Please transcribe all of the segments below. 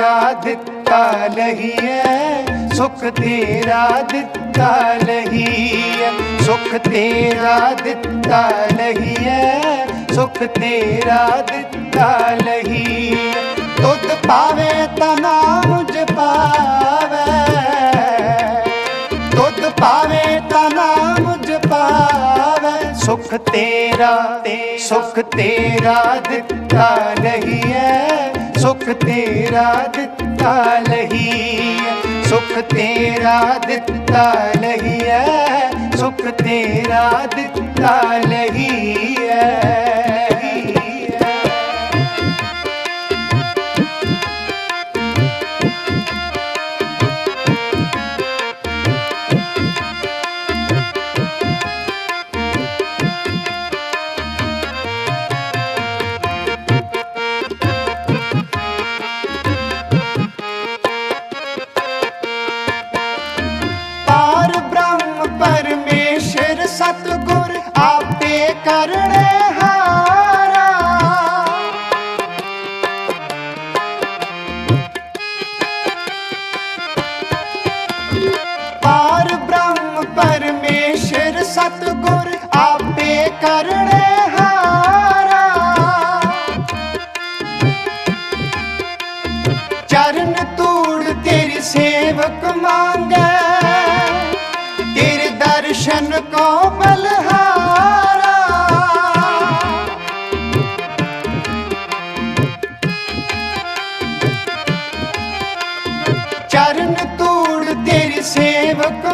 ਤੇਰਾ ਦਿੱਤਾ ਲਹੀਏ ਸੁਖ ਤੇਰਾ ਦਿੱਤਾ ਲਹੀਏ ਸੁਖ ਤੇਰਾ ਦਿੱਤਾ ਲਹੀਏ ਸੁਖ ਤੇਰਾ ਦਿੱਤਾ ਲਹੀਏ ਦੁੱਧ ਪਾਵੇ ਤਾਂ ਨਾਮ ਜਪਾਵੇ। ਦੁੱਧ ਪਾਵੇ ਤਾਂ ਨਾਮ ਜਪਾਵੇ। ਸੁਖ ਤੇਰਾ ਤੇ ਸੁਖ ਤੇਰਾ ਦਿੱਤਾ ਲਹੀਏ ਸੁਖ ਤੇਰਾ ਦਿੱਤਾ ਲਹੀਏ ਸੁਖ ਤੇਰਾ ਦਿੱਤਾ ਲਹੀਏ ਸੁਖ ਤੇਰਾ ਦਿੱਤਾ ਲਹੀਏ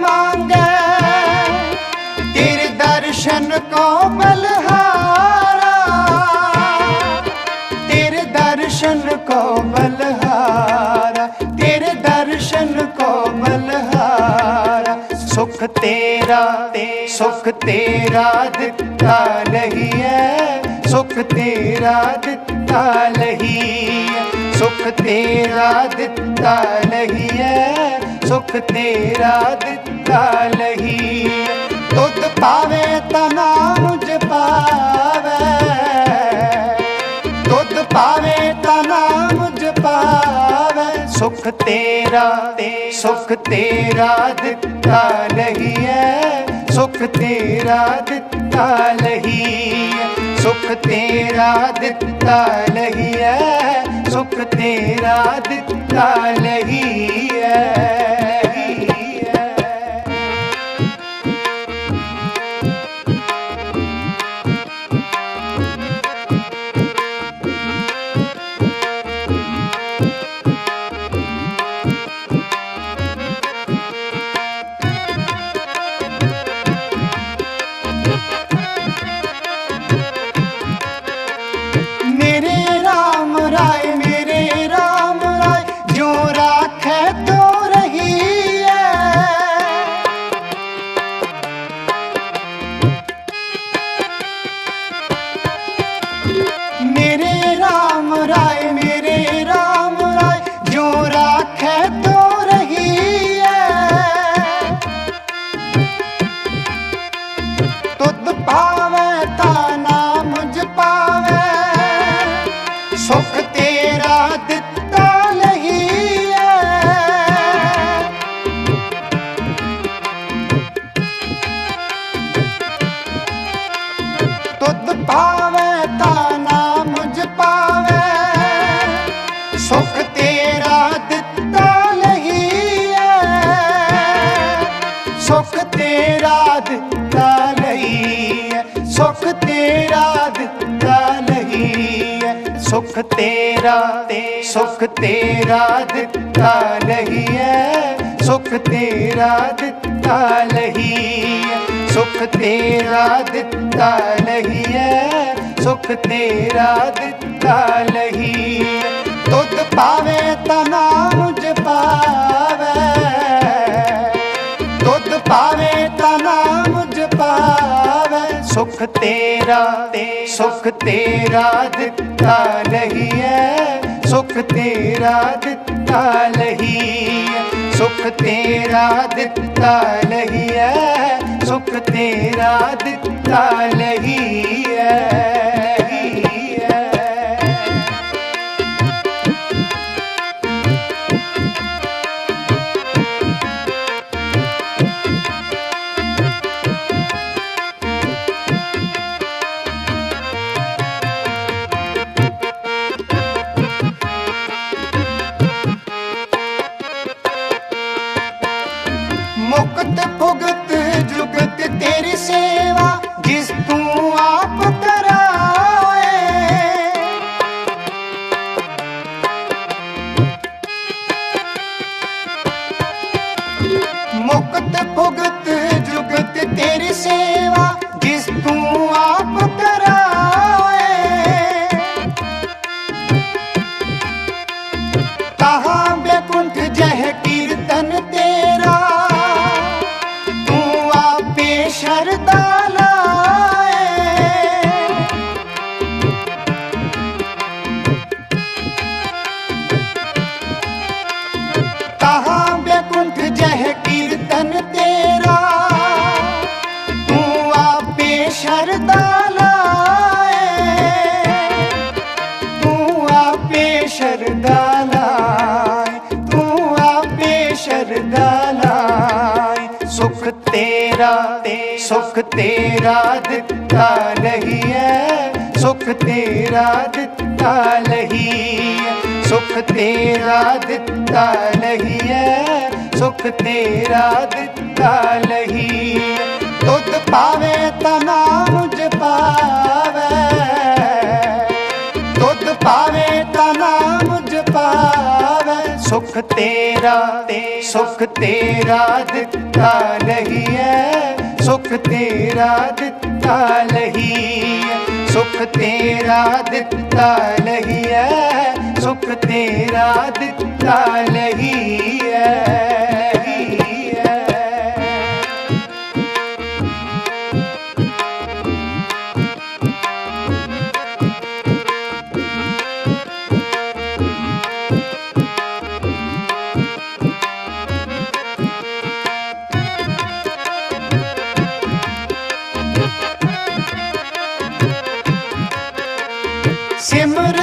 ਮੰਗੈ ਤੇਰੇ ਦਰਸ਼ਨ ਕੋ ਬਲਹਾਰਾ। ਤੇਰੇ ਦਰਸ਼ਨ ਕੋ ਬਲਹਾਰਾ। ਤੇਰੇ ਦਰਸ਼ਨ ਕੋ ਬਲਹਾਰਾ। ਸੁਖ ਤੇਰਾ ਤੇ ਸੁਖ ਤੇਰਾ ਦਿੱਤਾ ਲਹੀਏ ਸੁਖ ਤੇਰਾ ਦਿੱਤਾ ਲਹੀਏ ਸੁਖ ਤੇਰਾ ਦਿੱਤਾ ਲਹੀਏ ਸੁਖ ਤੇਰਾ ਦਿੱਤਾ ਲਹੀਏ ਦੁੱਧ ਪਾਵੇ ਤਾਂ ਨਾਮ ਜਪਾਵੇ। ਦੁੱਧ ਪਾਵੇ ਤਾਂ ਨਾਮ ਜਪਾਵੇ। ਸੁਖ ਤੇਰਾ ਤੇ ਸੁਖ ਤੇਰਾ ਦਿੱਤਾ ਲਹੀ ਲਹੀਏ ਸੁਖ ਤੇਰਾ ਦਿੱਤਾ ਲਹੀ ਸੁਖ ਤੇਰਾ ਦਿੱਤਾ ਲਹੀਏ ਸੁਖ ਤੇਰਾ ਦਿੱਤਾ ਲਹੀਏ ਤੇਰਾ ਦਿੱਤਾ ਲਹੀਏ ਸੁਖ ਤੇਰਾ ਦਿੱਤਾ ਲਹੀਏ ਸੁਖ ਤੇਰਾ ਤੇ ਸੁਖ ਤੇਰਾ ਦਿੱਤਾ ਨਹੀਂ ਹੈ। ਸੁਖ ਤੇਰਾ ਦਿੱਤਾ ਲਹੀਏ ਸੁਖ ਤੇਰਾ ਦਿੱਤਾ ਲਹੀਏ ਸੁਖ ਤੇਰਾ ਦਿੱਤਾ ਨਹੀਂ ਦੁੱਧ ਪਾਵੇ ਤਾਂ ਨਾਮ ਜਪਾਵੇ। ਸੁਖ ਤੇਰਾ ਤੇ ਸੁਖ ਤੇਰਾ ਦਿੱਤਾ ਲਹੀਏ ਸੁਖ ਤੇਰਾ ਦਿੱਤਾ ਲਹੀਏ ਸੁਖ ਤੇਰਾ ਦਿੱਤਾ ਲਹੀਏ ਸੁਖ ਤੇਰਾ ਦਿੱਤਾ ਭਗਤ ਭੁਗਤ ਜੁਗਤ ਤੇਰੇ ਸੇ। ਸ਼ਰਦਾ ਲਾਏ। ਤੂੰ ਆਪੇ ਸ਼ਰਦਾ ਲਾਏ, ਤੂੰ ਆਪੇ ਸ਼ਰਦਾ ਲਾਏ। ਸੁਖ ਤੇਰਾ ਤੇ ਸੁਖ ਤੇਰਾ ਦਿੱਤਾ ਰਹੀਏ ਸੁਖ ਤੇਰਾ ਦਿੱਤਾ ਲਹੀਏ ਸੁਖ ਤੇਰਾ ਦਿੱਤਾ ਲਹੀਏ ਸੁਖ ਤੇਰਾ ਦਿੱਤਾ ਲਹੀਏ ਹੈ। ਪਾਵੇ ਤਾਂ ਨਾਮ ਜਪਾਵੇ ਦੁੱਧ ਪਾਵੇ ਤਾਂ ਨਾਮ ਜਪਾਵੇ ਸੁਖ ਤੇਰਾ ਤੇ ਸੁਖ ਤੇਰਾ ਦਿੱਤਾ ਨਹੀਂ ਹੈ ਸੁਖ ਤੇਰਾ ਦਿੱਤਾ ਨਹੀਂ ਸੁਖ ਤੇਰਾ ਦਿੱਤਾ ਨਹੀਂ ਸੁਖ ਤੇਰਾ ਦਿੱਤਾ ਨਹੀਂ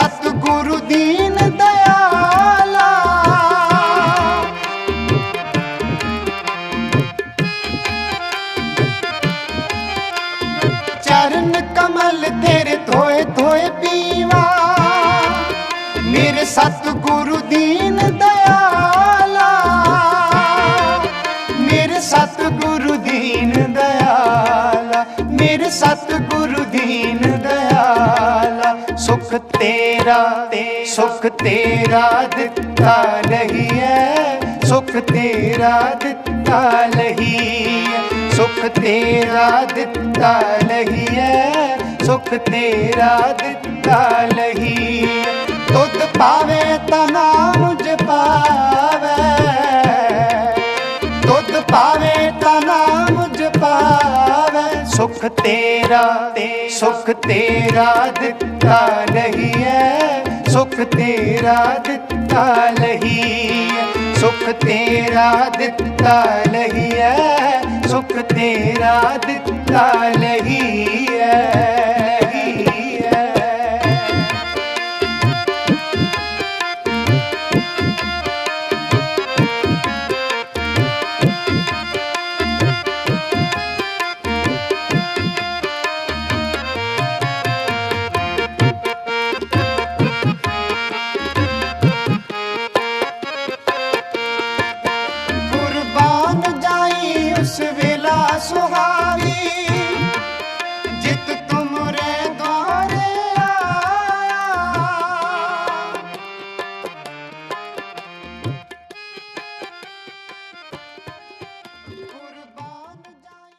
ਸਤਿਗੁਰੂ ਦੀਨ ਦਇਆਲਾ। ਚਰਨ ਕਮਲ ਤੇਰੇ ਧੋਏ ਧੋਏ ਪੀਵਾ। ਮੇਰੇ ਸਤਿਗੁਰੂ ਦੀਨ ਦਇਆਲਾ। ਮੇਰੇ ਸਤਿਗੁਰੂ ਦੀਨ ਦਇਆਲਾ। ਮੇਰੇ ਸਤਿਗੁਰੂ ਦੀਨ ਦਇਆਲਾ। ਸੁਖ ਤੇਰਾ, ਸੁਖ ਤੇਰਾ ਦਿੱਤਾ ਨਹੀਂ ਹੈ ਸੁਖ ਤੇਰਾ ਦਿੱਤਾ ਨਹੀਂ ਸੁਖ ਤੇਰਾ ਦਿੱਤਾ ਨਹੀਂ ਹੈ ਸੁਖ ਤੇਰਾ ਦਿੱਤਾ ਨਹੀਂ ਹੈ। ਦੁੱਧ ਪਾਵੇ ਤਾਂ ਨਾਮ ਜਪਾਵੇ। ਦੁੱਧ ਪਾਵੇ ਤਾਂ ਸੁਖ ਤੇਰਾ ਤੇ ਸੁਖ ਤੇਰਾ ਦਿੱਤਾ ਨਹੀਂ ਹੈ ਸੁਖ ਤੇਰਾ ਦਿੱਤਾ ਨਹੀਂ ਸੁਖ ਤੇਰਾ ਦਿੱਤਾ ਨਹੀਂ ਹੈ ਸੁਖ ਤੇਰਾ ਦਿੱਤਾ ਨਹੀਂ se ve la.